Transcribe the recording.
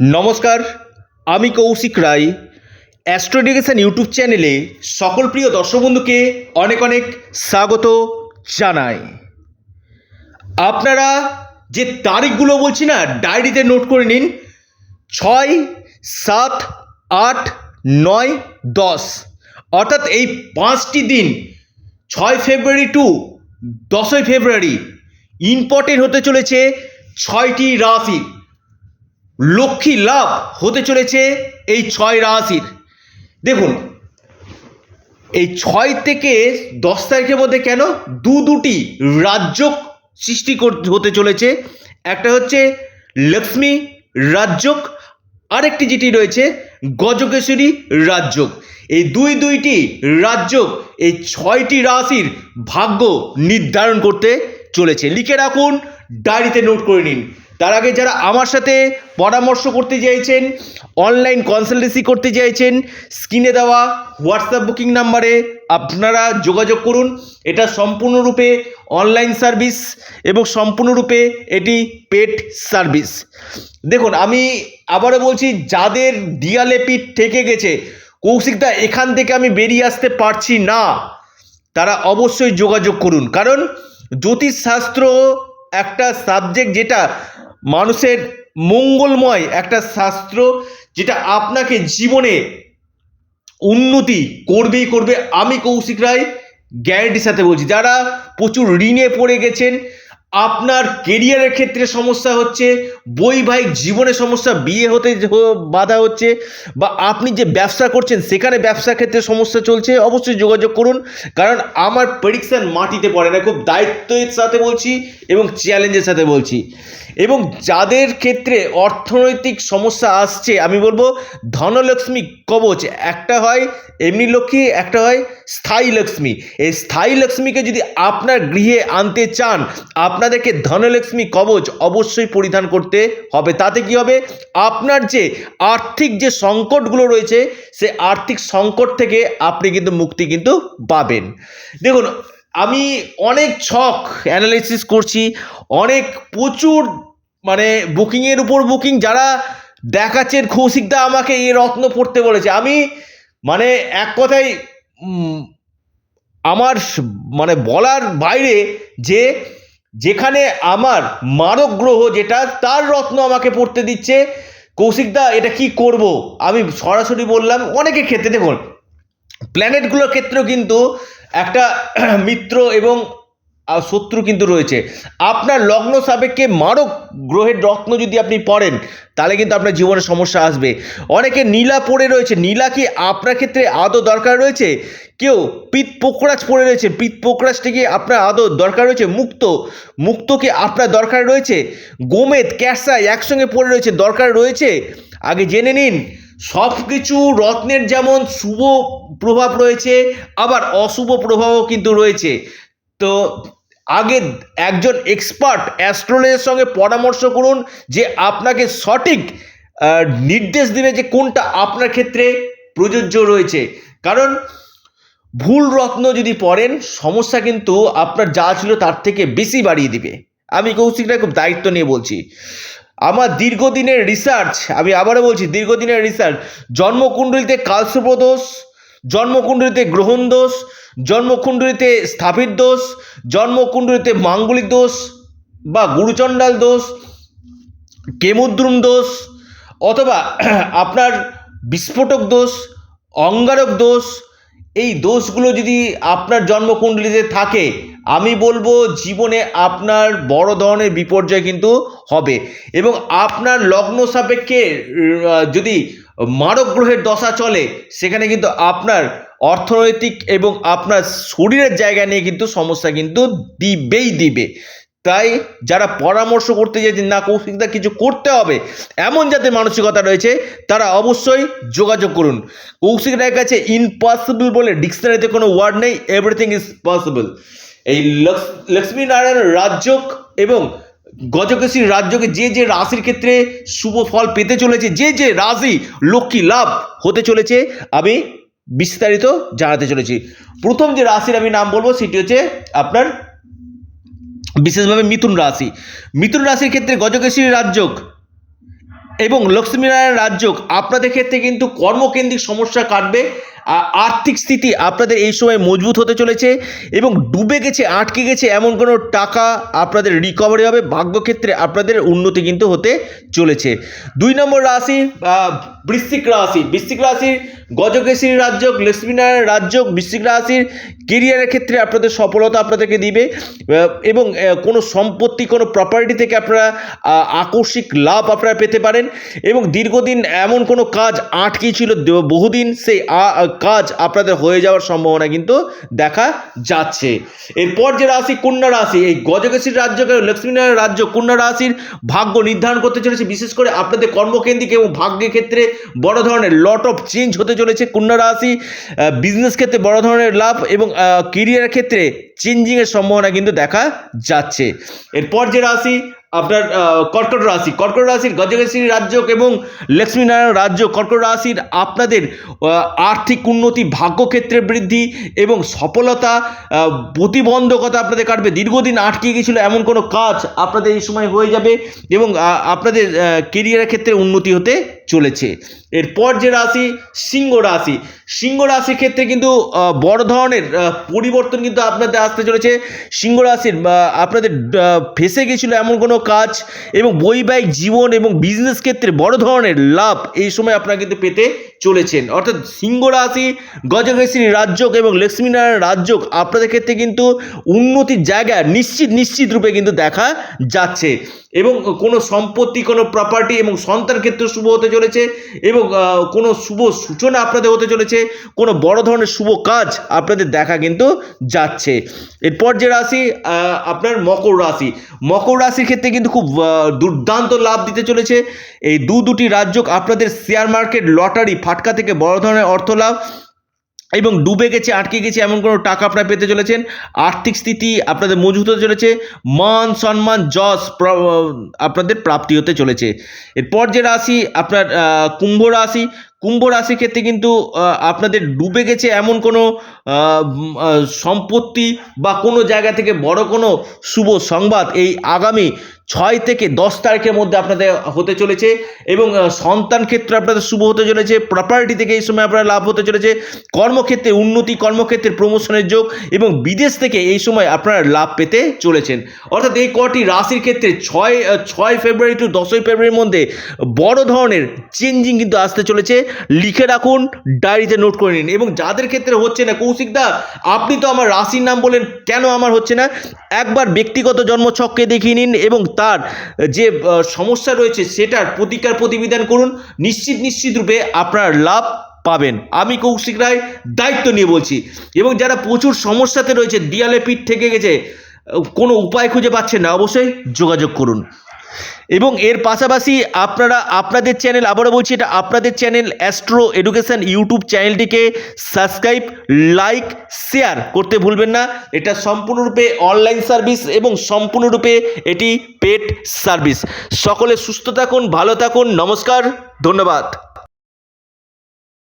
নমস্কার, আমি কৌশিক রায়। অ্যাস্ট্রোডিকেশন ইউটিউব চ্যানেলে সকল প্রিয় দর্শক বন্ধুকে অনেক অনেক স্বাগত জানাই। আপনারা যে তারিখগুলো বলছি না, ডায়েরিতে নোট করে নিন। ছয়, সাত, আট, নয়, দশ। অর্থাৎ এই পাঁচটি দিন, ছয় ফেব্রুয়ারি টু দশই ফেব্রুয়ারি ইম্পর্টেন্ট হতে চলেছে ছয়টি রাশি। লক্ষ্মী লাভ হতে চলেছে এই ছয় রাশির। দেখুন, এই ছয় থেকে দশ তারিখের মধ্যে কেন দু দুটি রাজ্য সৃষ্টি হতে চলেছে। একটা হচ্ছে লক্ষ্মী রাজ্যক আরেকটি যেটি রয়েছে গজকেশ্বরী রাজ্যক এই দুই দুইটি রাজ্য এই ছয়টি রাশির ভাগ্য নির্ধারণ করতে চলেছে। লিখে রাখুন, ডায়েরিতে নোট করে নিন। তার আগে যারা আমার সাথে পরামর্শ করতে চাইছেন অনলাইন কনসালটেন্সি করতে চাইছেন স্ক্রিনে দেওয়া হোয়াটসঅ্যাপ বুকিং নাম্বারে আপনারা যোগাযোগ করুন। এটা সম্পূর্ণরূপে অনলাইন সার্ভিস এবং সম্পূর্ণরূপে এটি পেড সার্ভিস দেখুন, আমি আবারও বলছি, যাদের দিয়ালে পিঠ থেকে গেছে কৌশিকদা এখান থেকে আমি বেরিয়ে আসতে পারছি না। তারা অবশ্যই যোগাযোগ করুন। কারণ জ্যোতিষশাস্ত্র একটা সাবজেক্ট যেটা মানুষের মঙ্গলময় একটা শাস্ত্র যেটা আপনাকে জীবনে উন্নতি করবেই করবে। আমি কৌশিক রায়, গ্যারেন্টির সাথে বলছি, যারা প্রচুর ঋণে পড়ে গেছেন, আপনার কেরিয়ারের ক্ষেত্রে সমস্যা হচ্ছে, বৈবাহিক জীবনে সমস্যা, বিয়ে হতে বাধা হচ্ছে, বা আপনি যে ব্যবসা করছেন, সেখানে ব্যবসার ক্ষেত্রে সমস্যা চলছে, অবশ্যই যোগাযোগ করুন, কারণ আমার প্রেডিকশান মাটিতে পড়ে না, খুব দায়িত্বের সাথে বলছি এবং চ্যালেঞ্জের সাথে বলছি। এবং যাদের ক্ষেত্রে অর্থনৈতিক সমস্যা আসছে, আমি বলব ধনলক্ষ্মী কবচ, একটা হয় এমনি লক্ষ্মী, একটা হয় স্থায়ী লক্ষ্মী। এই স্থায়ী লক্ষ্মীকে যদি আপনার গৃহে আনতে চান, আপনাদেরকে ধনলক্ষ্মী কবচ অবশ্যই পরিধান করতে হবে। তাতে কি হবে? আপনার যে আর্থিক যে সংকটগুলো রয়েছে, সে আর্থিক সংকট থেকে আপনি কিন্তু মুক্তি কিন্তু পাবেন। দেখুন আমি অনেক ছক অ্যানালাইসিস করছি, অনেক প্রচুর মানে বুকিংয়ের উপর বুকিং যারা দেখাচ্ছেন কৌশিকদা আমাকে এই রত্ন পড়তে বলেছে। আমি মানে এক কথায় আমার মানে বলার বাইরে যে যেখানে আমার মারক গ্রহ যেটা, তার রত্ন আমাকে পড়তে দিচ্ছে। কৌশিকদা এটা কি করব? আমি সরাসরি বললাম অনেকে ক্ষেত্রে দেখুন প্ল্যানেটগুলোর ক্ষেত্রেও কিন্তু একটা মিত্র এবং শত্রু কিন্তু রয়েছে। আপনার লগ্ন সাপেক্ষে মারক গ্রহের রত্ন যদি আপনি পড়েন, তাহলে কিন্তু আপনার জীবনে সমস্যা আসবে। অনেকে নীলা পড়ে রয়েছে। নীলা কি আপনার ক্ষেত্রে আদৌ দরকার রয়েছে? কেউ পিত পোকরাজ পড়ে রয়েছে। পিত পোকরাজটা কি আপনার আদৌ দরকার রয়েছে? মুক্ত। মুক্ত কি আপনার দরকার রয়েছে? গোমেদ ক্যাসা একসঙ্গে পড়ে রয়েছে। দরকার রয়েছে? আগে জেনে নিন। সব কিছু রত্নের যেমন শুভ প্রভাব রয়েছে, আবার অশুভ প্রভাবও কিন্তু রয়েছে। তো আগে একজন এক্সপার্ট অ্যাস্ট্রোলজের সঙ্গে পরামর্শ করুন যে আপনাকে সঠিক নির্দেশ দেবে যে কোনটা আপনার ক্ষেত্রে প্রযোজ্য রয়েছে। কারণ ভুল রত্ন যদি পড়েন, সমস্যা কিন্তু আপনার যা ছিল তার থেকে বেশি বাড়িয়ে দিবে। আমি কৌশিকরা খুব দায়িত্ব নিয়ে বলছি। আমার দীর্ঘদিনের রিসার্চ আমি আবারও বলছি দীর্ঘদিনের রিসার্চ জন্মকুণ্ডলিতে কালসুপ্র দোষ জন্মকুণ্ডলিতে গ্রহণ দোষ, জন্মকুণ্ডলিতে স্থাপিত দোষ, জন্মকুণ্ডলিতে মাঙ্গলিক দোষ বা গুরুচণ্ডাল দোষ, কেমুদ্রুম দোষ, অথবা আপনার বিস্ফোটক দোষ, অঙ্গারক দোষ, এই দোষগুলো যদি আপনার জন্মকুণ্ডলিতে থাকে আমি বলব জীবনে আপনার বড় ধরনের বিপর্যয় কিন্তু হবে। এবং আপনার লগ্ন সাপেক্ষে যদি মারক গ্রহের দশা চলে, সেখানে কিন্তু আপনার অর্থনৈতিক এবং আপনার শরীরের জায়গা নিয়ে কিন্তু সমস্যা কিন্তু দিবেই দিবে। তাই যারা পরামর্শ করতে চাইছেন না কৌশিকদা কিছু করতে হবে, এমন যাতে মানসিকতা রয়েছে, তারা অবশ্যই যোগাযোগ করুন। কৌশিক রায়ের কাছে ইম্পসিবল বলে ডিকশনারিতে কোনো ওয়ার্ড নেই এভরিথিং ইজ পসিবল এই লক্ষ- লক্ষ্মীনারায়ণ রাজ্যক এবং গজকেশীর রাজ্যকে যে যে রাশির ক্ষেত্রে শুভ ফল পেতে চলেছে, যে যে রাশি লক্ষ্মী লাভ হতে চলেছে, আমি বিস্তারিত জানাতে চলেছি। প্রথম যে রাশির আমি নাম বলব, সেটি হচ্ছে আপনার বিশেষভাবে মিথুন রাশি। মিথুন রাশির ক্ষেত্রে গজকেশী রাজ্যক এবং লক্ষ্মীনারায়ণ রাজ্য আপনাদের ক্ষেত্রে কিন্তু কর্মকেন্দ্রিক সমস্যা কাটবে। আর্থিক স্থিতি আপনাদের এই সময় মজবুত হতে চলেছে এবং ডুবে গেছে, আটকে গেছে এমন কোনো টাকা আপনাদের রিকভারি হবে, ভাগ্যক্ষেত্রে আপনাদের উন্নতি কিন্তু হতে চলেছে। দুই নম্বর রাশি বৃশ্চিক রাশি। বৃশ্চিক রাশির গজকেশরী রাজ্য লক্ষ্মীনারায়ণ রাজ্য বৃশ্চিক রাশির কেরিয়ারের ক্ষেত্রে আপনাদের সফলতা আপনাদেরকে দিবে এবং কোনো সম্পত্তি, কোনো প্রপার্টি থেকে আপনারা আকস্মিক লাভ আপনারা পেতে পারেন, এবং দীর্ঘদিন এমন কোনো কাজ আটকে ছিল বহুদিন, সেই কাজ আপনাদের হয়ে যাওয়ার সম্ভাবনা কিন্তু দেখা যাচ্ছে। এরপর যে রাশি, কন্যা রাশি, এই গজকেশরী রাজ্যকে লক্ষ্মীনারায়ণ রাজ্য, কন্যা রাশির ভাগ্য নির্ধারণ করতে চলেছে। বিশেষ করে আপনাদের কর্মকেন্দ্রিক এবং ভাগ্যের ক্ষেত্রে বড় ধরনের লট অফ চেঞ্জ হতে চলেছে। কন্যা রাশি বিজনেস ক্ষেত্রে বড় ধরনের লাভ এবং কেরিয়ারের ক্ষেত্রে চেঞ্জিংয়ের সম্ভাবনা কিন্তু দেখা যাচ্ছে। এরপর যে রাশি আপনার কর্কট রাশি। কর্কট রাশির গজকেশরী রাজ্য এবং লক্ষ্মীনারায়ণ রাজ্য কর্কট রাশির আপনাদের আর্থিক উন্নতি ভাগ্যক্ষেত্রে বৃদ্ধি এবং সফলতা প্রতিবন্ধকতা আপনাদের কাটবে। দীর্ঘদিন আটকে গিয়েছিল এমন কোনো কাজ আপনাদের এই সময় হয়ে যাবে এবং আপনাদের কেরিয়ারের ক্ষেত্রে উন্নতি হতে চলেছে। এরপর যে রাশি, সিংহ রাশি। সিংহ রাশির ক্ষেত্রে কিন্তু বড় ধরনের পরিবর্তন কিন্তু আপনাদের আসতে চলেছে। সিংহ রাশির আপনাদের ফেসে গেছিল এমন কোনো কাজ এবং বৈবাহিক জীবন এবং বিজনেস ক্ষেত্রে বড় ধরনের লাভ এই সময় আপনারা কিন্তু পেতে চলেছেন। অর্থাৎ সিংহ রাশি গজকেশরী রাজ্যক এবং লক্ষ্মীনারায়ণ রাজ্যক আপনাদের ক্ষেত্রে কিন্তু উন্নতির জায়গা নিশ্চিত নিশ্চিত রূপে কিন্তু দেখা যাচ্ছে। এবং কোনো সম্পত্তি, কোনো প্রপার্টি এবং সন্তান ক্ষেত্রে শুভ হতে চলেছে এবং কোনো শুভ সূচনা আপনাদের হতে চলেছে, কোনো বড় ধরনের শুভ কাজ আপনাদের দেখা কিন্তু যাচ্ছে। এরপর যে রাশি আপনার মকর রাশি। মকর রাশির ক্ষেত্রে কিন্তু খুব দুর্দান্ত লাভ দিতে চলেছে। এই দু দুটি রাজ্য আপনাদের শেয়ার মার্কেট লটারি ফাটকা থেকে বড় ধরনের অর্থ লাভ এবং ডুবে গেছে, আটকে গেছে, এমন কোনো টাকা আপনারা পেতে চলেছেন? আর্থিক স্থিতি আপনাদের মজবুত হতে চলেছে, মান সম্মান যশ আপনাদের প্রাপ্তি হতে চলেছে। এরপর যে রাশি, আপনার কুম্ভ রাশি, কুম্ভ রাশির ক্ষেত্রে কিন্তু আপনাদের ডুবে গেছে এমন কোনো সম্পত্তি বা কোনো জায়গা থেকে বড় কোনো শুভ সংবাদ এই আগামী ছয় থেকে দশ তারিখের মধ্যে আপনাদের হতে চলেছে এবং সন্তান ক্ষেত্রে আপনাদের শুভ হতে চলেছে প্রপার্টি থেকে এই সময় আপনারা লাভ হতে চলেছে, কর্মক্ষেত্রে উন্নতি, কর্মক্ষেত্রে প্রমোশনের যোগ এবং বিদেশ থেকে এই সময় আপনারা লাভ পেতে চলেছেন। অর্থাৎ এই কটি রাশির ক্ষেত্রে ছয় ছয় ফেব্রুয়ারি টু দশই ফেব্রুয়ারির মধ্যে বড় ধরনের চেঞ্জিং কিন্তু আসতে চলেছে। লিখে রাখুন ডায়েরিতে নোট করে নিন এবং যাদের ক্ষেত্রে হচ্ছে না কৌশিক দা, আপনি তো আমার রাশির নাম বলেন, কেন আমার হচ্ছে না? একবার ব্যক্তিগত জন্মছককে দেখিয়ে নিন এবং তার যে সমস্যা রয়েছে সেটার প্রতিকার প্রতিবিধান করুন। নিশ্চিত নিশ্চিত রূপে আপনার লাভ পাবেন। আমি কৌশিক রায় দায়িত্ব নিয়ে বলছি। এবং যারা প্রচুর সমস্যাতে রয়েছে, দেয়ালে পিঠ থেকে গেছে, কোনো উপায় খুঁজে পাচ্ছেন না, অবশ্যই যোগাযোগ করুন। এবং এর পাশাপাশি আপনারা, আপনাদের চ্যানেল আবারও বলছি, এটা আপনাদের চ্যানেল অ্যাস্ট্রো এডুকেশন ইউটিউব চ্যানেলটিকে সাবস্ক্রাইব লাইক শেয়ার করতে ভুলবেন না। এটা সম্পূর্ণরূপে অনলাইন সার্ভিস এবং সম্পূর্ণরূপে এটি পেড সার্ভিস সকলে সুস্থ থাকুন, ভালো থাকুন, নমস্কার, ধন্যবাদ।